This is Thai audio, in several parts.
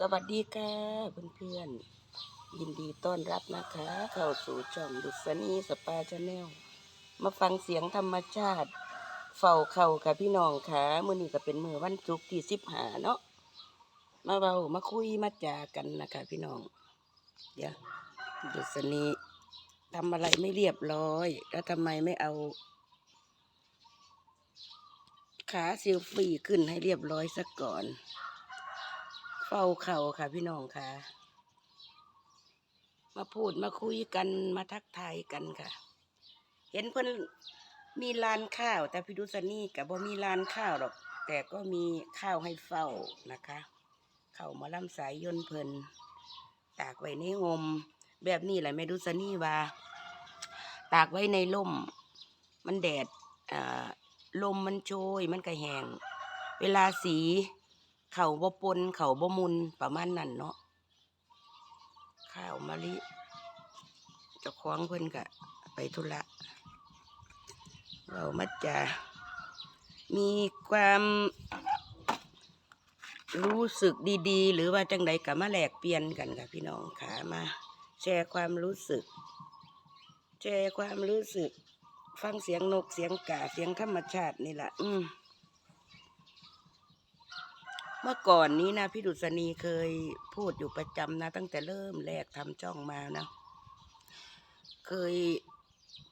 สวัสดีค่ะเพื่อนๆยินดีต้อนรับนะคะ เข้าสู่ช่องดุษณีสปาชาแนลมาฟังเสียงธรรมชาติ เฝ้าเข่าค่ะพี่น้องค่ะมื้อนี้ก็เป็นมื้อวันศุกร์ที่สิบหาเนาะมาเบามาคุยมาจากันนะคะ พี่น้องเดี๋ยวดุษณีทำอะไรไม่เรียบร้อย แล้วทำไมไม่เอา ขาซิลฟี่ขึ้นให้เรียบร้อยซะก่อน ฝ้าเข่าค่ะพี่น้องค่ะ มาพูดมาคุยกันมาทักทายกันค่ะ เห็นเพิ่นมีลานข้าว แต่พี่ดุษนี่กับบ่มีลานข้าวหรอก แต่ก็มีข้าวให้เฝ้านะคะ เข้ามาล่ำสายยนเพิ่นตากไว้ในงม แบบนี้แหละแม่ดุษนี่ว่า ตากไว้ในร่ม มันแดดอ่าลมมันโชยมันก็แหง เวลาสี เข่าบ่ปนเข่าบ่มุนประมาณนั้นเนาะข้าวมะลิจะคล้องเพิ่นกะไปธุระเรามาจะมีความรู้สึกดีๆ หรือว่าจังใดกับมาแลกเปลี่ยนกันค่ะพี่น้องขามา แชร์ความรู้สึก แชร์ความรู้สึก ฟังเสียงนกเสียงกาเสียงธรรมชาตินี่แหละอืม เมื่อก่อนนี้นะพี่ดุษณีเคยพูดอยู่ประจำนะ ตั้งแต่เริ่มแรกทำช่องมานะ เคย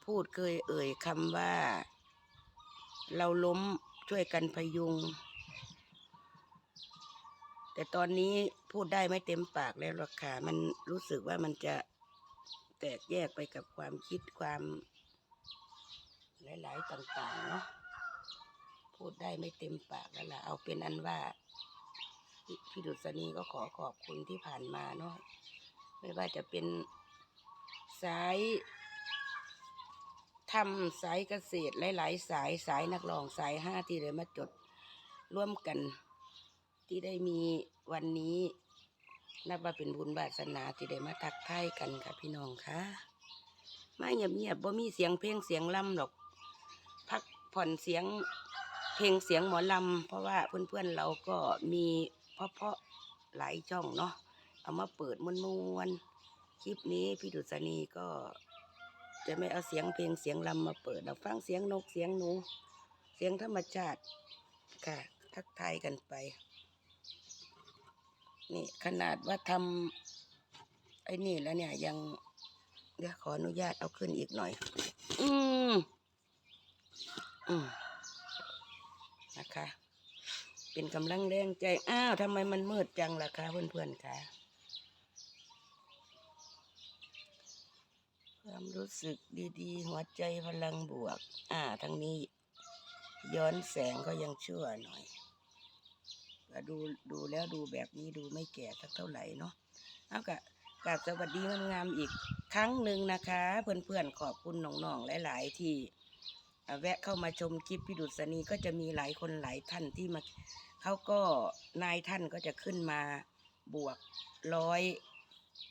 พูดเคยเอ่ยคำว่า เราล้มช่วยกันพยุง แต่ตอนนี้พูดได้ไม่เต็มปากแล้วหรอกค่ะ มันรู้สึกว่ามันจะแตกแยกไปกับความคิดความหลาย ๆ ต่าง ๆ เนาะพูดได้ไม่เต็มปากแล้วล่ะ เอาเป็นอันว่า พี่ดุษณีก็ขอขอบคุณที่ผ่านมาเนาะไม่ว่าจะเป็นสายทำสายเกษตรหลาย ๆ สายสายนักร้องสายห้าที่ได้มาจดร่วมกันที่ได้มีวันนี้ นับว่าเป็นบุญบาสนาที่ได้มาทักทายกันค่ะ พี่น้องค่ะมาเงียบๆบ่มีเสียงเพลงเสียงล่ำหรอก พักผ่อนเสียงเพลงเสียงหมอลำเพราะว่าเพื่อนๆเราก็มี เพราะๆหลายช่องเนาะเอามาเปิดมวนๆคลิปนี้พี่ดุษณีก็ จะไม่เอาเสียงเพลงเสียงลำมาเปิดเราฟังเสียงนกเสียงหนู เสียงธรรมชาติค่ะ ทักทายกันไป นี่ขนาดว่าทำไอ้นี่แล้วเนี่ยยังเดี๋ยวขออนุญาตเอาขึ้นอีกหน่อย อืมอืมนะคะ เป็นกำลังแรงใจ อ้าวทำไมมันมืดจังล่ะคะเพื่อนๆคะความรู้สึกดีๆ หัวใจพลังบวก อ่าทางนี้ ย้อนแสงก็ยังชั่วหน่อยก็ดูดูแล้วดูแบบนี้ดูไม่แก่สักเท่าไหร่เนาะเอากะกราบสวัสดีงามๆอีกครั้งหนึ่งนะคะ เพื่อนๆขอบคุณน้องๆหลาย ๆ ที่ แวะเข้ามาชมคลิปพี่ดุษณีก็จะมีหลายคนหลายท่านที่มาเขาก็นายท่านก็จะขึ้นมาบวกร้อย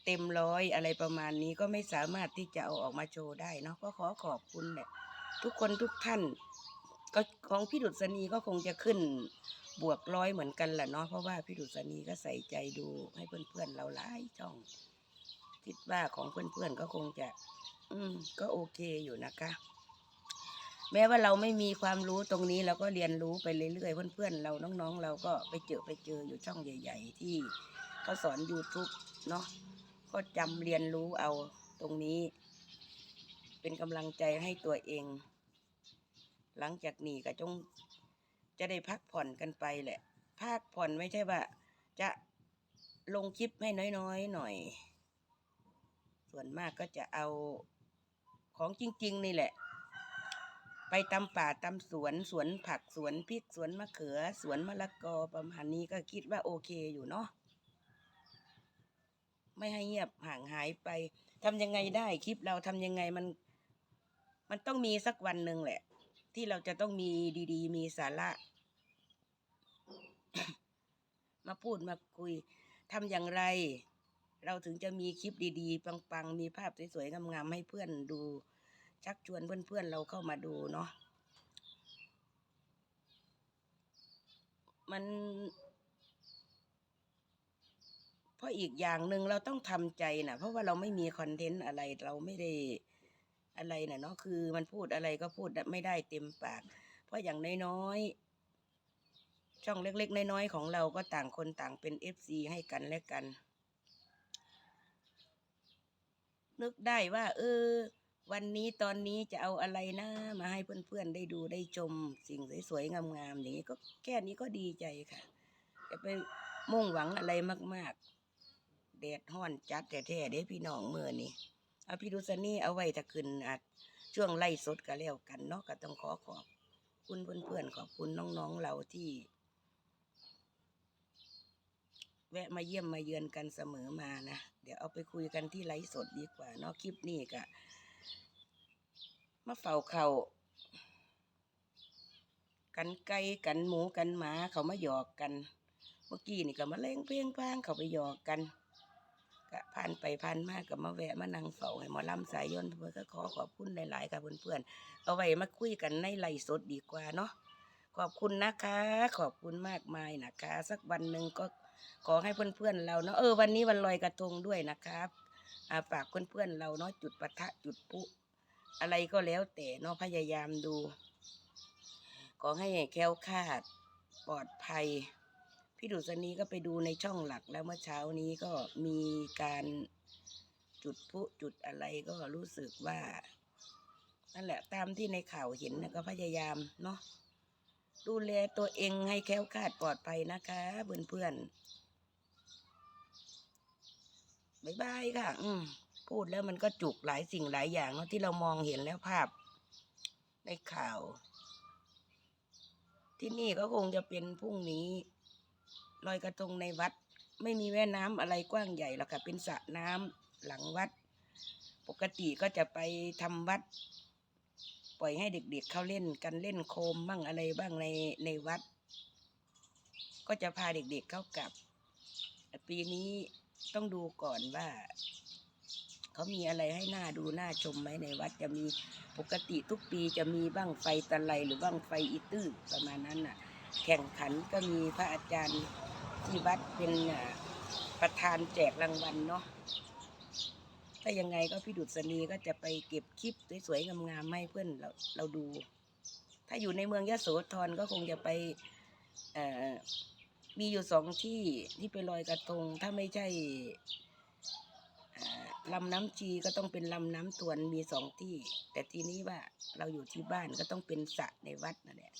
เต็มร้อยอะไรประมาณนี้ก็ไม่สามารถที่จะเอาออกมาโชว์ได้เนาะก็ขอขอบคุณแหละทุกคนทุกท่าน ก็ของพี่ดุษณีก็คงจะขึ้นบวกร้อยเหมือนกันแหละเนาะเพราะว่าพี่ดุษณีก็ใส่ใจดูให้เพื่อนๆเราหลายช่อง คิดว่าของเพื่อนๆก็คงจะ อืม ก็โอเคอยู่นะคะ แม้ว่าเราไม่มีความรู้ตรงนี้เราก็เรียนรู้ไปเรื่อยๆเพื่อนๆเราน้องๆ เราก็ไปเจอไปเจออยู่ช่องใหญ่ ๆ ที่เขาสอน YouTube เนาะก็จำเรียนรู้เอาตรงนี้ เป็นกำลังใจให้ตัวเอง หลังจากนี้ก็จงจะได้พักผ่อนกันไปแหละพักผ่อนไม่ใช่ว่า จะลงคลิปให้น้อยๆหน่อย ส่วนมากก็จะเอาของจริง ๆ นี่แหละ ไปตำป่าตำสวนสวนผักสวนพริกสวนมะเขือ สวนมะละกอประมาณนี้ก็คิดว่าโอเคอยู่เนาะไม่ให้เงียบห่างหายไปทำยังไงได้คลิปเราทำยังไงมัน มันต้องมีสักวันหนึ่งแหละ ที่เราจะต้องมีดี ๆ มีสาระ มาพูดมาคุยทำอย่างไร เราถึงจะมีคลิปดี ๆ ปัง ๆ มีภาพสวย ๆ งาม ๆ ให้เพื่อนดู ชักชวนเพื่อนๆเราเข้ามาดูเนาะมันเพราะอีกอย่างหนึ่งเราต้องทำใจนะเพราะว่าเราไม่มีคอนเทนต์อะไรเราไม่ได้อะไรนะเนาะคือมันพูดอะไรก็พูดไม่ได้เต็มปาก เพราะอย่างน้อยๆช่องเล็ก ๆ น้อยๆของเราก็ต่างคนต่างเป็นเอฟซีให้กันและกัน นึกได้ว่า เออ วันนี้ตอนนี้จะเอาอะไรนะ มาให้เพื่อนๆได้ดูได้ชมสิ่งสวยๆงามๆอย่างนี้ก็แค่นี้ก็ดีใจค่ะ จะไปมุ่งหวังอะไรมากๆแดดห้อนจัดแต่แท้เด้พี่น้องเมื่อนี้เอาพี่ดุษนี่เอาไว้ถ้าขึ้นอะช่วงไล่สดก็แล้วกันเนาะก็ต้องขอขอบคุณเพื่อนๆขอบคุณน้องๆเราที่ แวะมาเยี่ยมมาเยือนกันเสมอมานะ เดี๋ยวเอาไปคุยกันที่ไลฟ์สดดีกว่าเนาะคลิปนี้ก็ มาเฝ้าเขากันไก่กันหมูกันหมาเขามาหยอกกัน เมื่อกี้นี่ก็มาเล่งเพลงพางเขาไปหยอกกันก็ผ่านไปผ่านมาก็มาแวะมานั่งเฝ้าให้หมอลำสายยนต์เพื่อก็ขอขอบคุณหลาย ๆ ค่ะเพื่อนๆเอาไว้มาคุยกันในไลฟ์สดดีกว่าเนาะขอบคุณนะคะ ขอบคุณมากมายนะคะ สักวันหนึ่งก็ขอให้เพื่อนๆเราเนาะเออวันนี้วันลอยกระทงด้วยนะครับฝากเพื่อนๆเราเนาะจุดประทะจุดพลุ อะไรก็แล้วแต่เนาะพยายามดู ขอให้แคล้วคาดปลอดภัย พี่ดุษณีก็ไปดูในช่องหลักแล้วเมื่อเช้านี้ก็มีการจุดพุจุดอะไรก็รู้สึกว่า นั่นแหละตามที่ในข่าวเห็นนะก็พยายามเนาะดูแลตัวเองให้แคล้วคาดปลอดภัยนะคะเพื่อนๆบายบายค่ะ อืม พูดแล้วมันก็จุกหลายสิ่งหลายอย่างเนาะที่เรามองเห็นแล้วภาพในข่าว ที่นี่ก็คงจะเป็นพรุ่งนี้ลอยกระทงในวัด ไม่มีแม่น้ำอะไรกว้างใหญ่หรอกค่ะเป็นสระน้ำหลังวัด ปกติก็จะไปทำวัด ปล่อยให้เด็กๆเเขาเล่นกันเล่นโคมบ้างอะไรบ้างในในวัด ก็จะพาเด็กๆเข้ากลับ ปีนี้ต้องดูก่อนว่า เขามีอะไรให้หน่าดูน่าชมไหมในวัดจะมีปกติทุกปีจะมีบ้างไฟตะไลหรือบ้างไฟอีตื้อประมาณนั้นน่ะ แข่งขันก็มีพระอาจารย์ที่วัดเป็นประธานแจกรางวัลเนาะถ้ายังไงก็พี่ดุษณีก็จะไปเก็บคลิปสวยๆงามๆให้เพื่อนเราเราดู ถ้าอยู่ในเมืองยะโสธรก็คงจะไปมีอยู่สองที่ที่ไปลอยกระทงถ้าไม่ใช่ ลำน้ำชีก็ต้องเป็นลำน้ำตวนมีสองที่ แต่ทีนี้ว่าเราอยู่ที่บ้านก็ต้องเป็นสระในวัดนั่นแหละ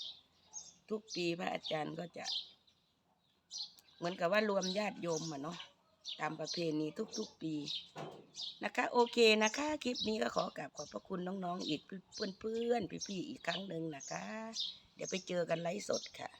ทุกปีพระอาจารย์ก็จะ เหมือนกับว่ารวมญาติโยมอะเนาะตามประเพณีทุกๆปีนะคะ โอเคนะคะ คลิปนี้ก็ขอกราบขอบพระคุณน้องๆ อีกเพื่อนๆ พี่ๆ อีกครั้งหนึ่งนะคะ เดี๋ยวไปเจอกันไลฟ์สดค่ะ